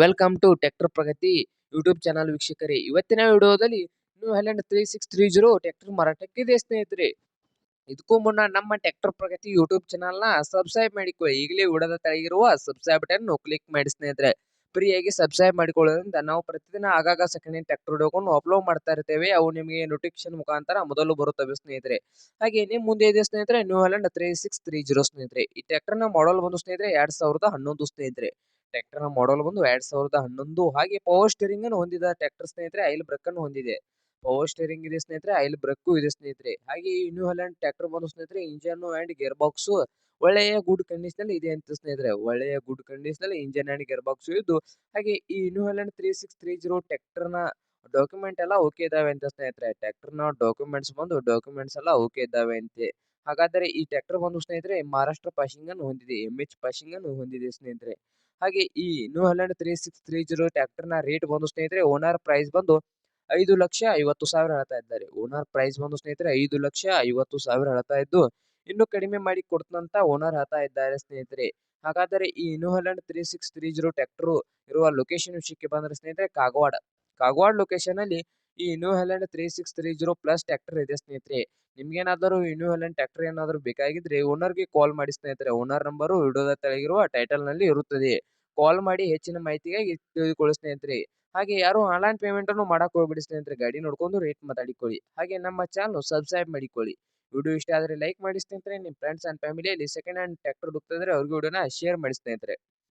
Welcome to tractor Pragati YouTube channel ವೀಕ್ಷಕರೇ. ಇವತ್ತಿನ ವಿಡಿಯೋದಲ್ಲಿ New Holland three six three zero tractor ಮಾರಾಟಕ್ಕಿದೆ ಸ್ನೇಹಿತರೆ. ಇದಕ್ಕೂ ಮುನ್ನ ನಮ್ಮ ಟ್ರ್ಯಾಕ್ಟರ್ ಪ್ರಗತಿ ಯೂಟ್ಯೂಬ್ ಚಾನಲ್ನ ಸಬ್ಸ್ಕ್ರೈಬ್ ಮಾಡಿಕೊಳ್ಳಿ. ಈಗಲೇ ವಿಡಿಯೋದ ತಳಗಿರುವ ಸಬ್ಸ್ಕ್ರೈಬ್ ಬಟನ್ ಕ್ಲಿಕ್ ಮಾಡಿ ಸ್ನೇಹಿತರೆ. ಫ್ರೀಯಾಗಿ ಸಬ್ಸ್ಕ್ರೈಬ್ ಮಾಡಿಕೊಳ್ಳೋದ್ರಿಂದ ನಾವು ಪ್ರತಿದಿನ ಆಗಾಗ ಸೆಕೆಂಡ್ ಟ್ರ್ಯಾಕ್ಟರ್ ವಿಡಿಯೋಗಳನ್ನು ಅಪ್ಲೋಡ್ ಮಾಡ್ತಾ ಇರ್ತೇವೆ. ಅವು ನಿಮಗೆ ನೋಟಿಫಿಕೇಶನ್ ಮುಖಾಂತರ ಮೊದಲು ಬರುತ್ತವೆ ಸ್ನೇಹಿತರೆ. ಹಾಗೆ ನಿಮ್ಮ ಮುಂದೆ ಇದೆ ಸ್ನೇಹಿತರೆ, ನ್ಯೂ ಹೈಲ್ಯಾಂಡ್ ತ್ರೀ ಸ್ನೇಹಿತರೆ. ಈ ಟ್ರ್ಯಾಕ್ಟರ್ನ ಮಾಡಲ್ ಬಂದು ಸ್ನೇಹಿತರೆ, ಎರಡ್ ಸಾವಿರದ ಹನ್ನೊಂದು ಸ್ನೇಹಿತರೆ. ಟ್ರ್ಯಾಕ್ಟರ್ನ ಮಾಡಲ್ ಬಂದು ಎರಡ್ ಸಾವಿರದ ಹನ್ನೊಂದು ಹಾಗೆ ಪವರ್ ಸ್ಟೇರಿಂಗ್ ಅನ್ನು ಹೊಂದಿದ ಟ್ರ್ಯಾಕ್ಟರ್ ಸ್ನೇಹಿತರೆ ಐಲ್ ಬ್ರೇಕ್ ಅನ್ನು ಹೊಂದಿದೆ. ಪವರ್ ಸ್ಟೇರಿಂಗ್ ಇದೆ ಸ್ನೇಹಿತರೆ ಐಲ್ ಬ್ರಕ್ ಇದೆ ಸ್ನೇಹಿತರೆ. ಹಾಗೆ ಈ ನ್ಯೂ ಹ್ಯಾಲೆಂಡ್ ಟ್ರ್ಯಾಕ್ಟರ್ ಬಂದು ಸ್ನೇಹಿತರೆ ಇಂಜನ್ ಅಂಡ್ ಗೇರ್ ಬಾಕ್ಸ್ ಒಳ್ಳೆಯ ಗುಡ್ ಕಂಡೀಷನ್ ಇದೆ ಅಂತ ಸ್ನೇಹಿತರೆ. ಒಳ್ಳೆಯ good condition engine and gearbox ಇದ್ದು, ಹಾಗೆ ಈ New Holland three six three zero ಟ್ರ್ಯಾಕ್ಟರ್ನ ಡಾಕ್ಯುಮೆಂಟ್ ಎಲ್ಲ ಓಕೆ ಇದಾವೆ ಅಂತ ಸ್ನೇಹಿತರೆ. ಟ್ರ್ಯಾಕ್ಟರ್ನ ಡಾಕ್ಯುಮೆಂಟ್ಸ್ ಬಂದು ಡಾಕ್ಯುಮೆಂಟ್ಸ್ ಎಲ್ಲ ಓಕೆ ಇದಾವೆ ಅಂತೆ. ಹಾಗಾದರೆ ಈ ಟ್ರ್ಯಾಕ್ಟರ್ ಬಂದು ಸ್ನೇಹಿತರೆ ಮಹಾರಾಷ್ಟ್ರ ಪಾಸಿಂಗ್ ಅನ್ನು ಹೊಂದಿದೆ ಎಂ ಎಚ್ ಪಾಸಿಂಗ್ ಅನ್ನು ಹೊಂದಿದೆ ಸ್ನೇಹಿತರೆ. ಹಾಗೆ ಈ New Holland three six three zero tractor rate ಬಂದು ಸ್ನೇಹಿತರೆ ಓನರ್ ಪ್ರೈಸ್ ಬಂದು ಐದು ಲಕ್ಷ ಐವತ್ತು ಸಾವಿರ ಹೇಳ್ತಾ ಇದ್ದಾರೆ. ಓನರ್ ಪ್ರೈಸ್ ಬಂದು ಸ್ನೇಹಿತರೆ, ಐದು ಲಕ್ಷ ಐವತ್ತು ಸಾವಿರ ಹೇಳ್ತಾ ಇದ್ದು, ಇನ್ನು ಕಡಿಮೆ ಮಾಡಿ ಕೊಡ್ತಂತ ಓನರ್ ಹೇಳ್ತಾ ಇದ್ದಾರೆ ಸ್ನೇಹಿತರೆ. ಹಾಗಾದರೆ ಈ New Holland three six three zero tractor ಇರುವ ಲೊಕೇಶನ್ ವಿಷಯಕ್ಕೆ ಬಂದರೆ ಸ್ನೇಹಿತರೆ, ಕಾಗವಾಡ. ಕಾಗವಾಡ ಲೊಕೇಶನ್ ಅಲ್ಲಿ ಈ New Holland three six three zero plus tractor ಇದೆ ಸ್ನೇಹಿತರೆ. ನಿಮ್ಗೇನಾದರೂ ಈ ನ್ಯೂ ಹ್ಯಾಲೆಂಡ್ ಏನಾದರೂ ಬೇಕಾಗಿದ್ರೆ ಓನರ್ಗೆ ಕಾಲ್ ಮಾಡಿ ಸ್ನೇಹಿತರೆ. ಓನರ್ ನಂಬರು ವಿಡಿಯೋದ ತೆಳಗಿರುವ ಟೈಟಲ್ನಲ್ಲಿ ಇರುತ್ತದೆ. ಕಾಲ್ ಮಾಡಿ ಹೆಚ್ಚಿನ ಮಾಹಿತಿಗಾಗಿ ತಿಳಿದುಕೊಳ್ಳಿ ಸ್ನೇಹಿತರೆ. ಹಾಗೆ ಯಾರು ಆನ್ಲೈನ್ ಪೇಮೆಂಟ್ ಅನ್ನು ಮಾಡಕ್ ಹೋಗ್ಬಿಡಿ ಸ್ನೇಹಿತರೆ. ಗಾಡಿ ನೋಡ್ಕೊಂಡು ರೇಟ್ ಮಾತಾಡಿಕೊಳ್ಳಿ. ಹಾಗೆ ನಮ್ಮ ಚಾನಲ್ ಸಬ್ಸ್ಕ್ರೈಬ್ ಮಾಡಿಕೊಳ್ಳಿ. ವಿಡಿಯೋ ಇಷ್ಟ ಆದರೆ ಲೈಕ್ ಮಾಡಿ ಸ್ನೇಹಿತರೆ. ನಿಮ್ಮ ಫ್ರೆಂಡ್ಸ್ ಅಂಡ್ ಫ್ಯಾಮಿಲಿಯಲ್ಲಿ ಸೆಕೆಂಡ್ ಹ್ಯಾಂಡ್ ಟ್ರ್ಯಾಕ್ಟರ್ ಹುಡುಕ್ತಿದ್ರೆ ಅವ್ರಿಗೆ ವಿಡಿಯೋನ ಶೇರ್ ಮಾಡಿ ಸ್ನೇಹಿತರೆ.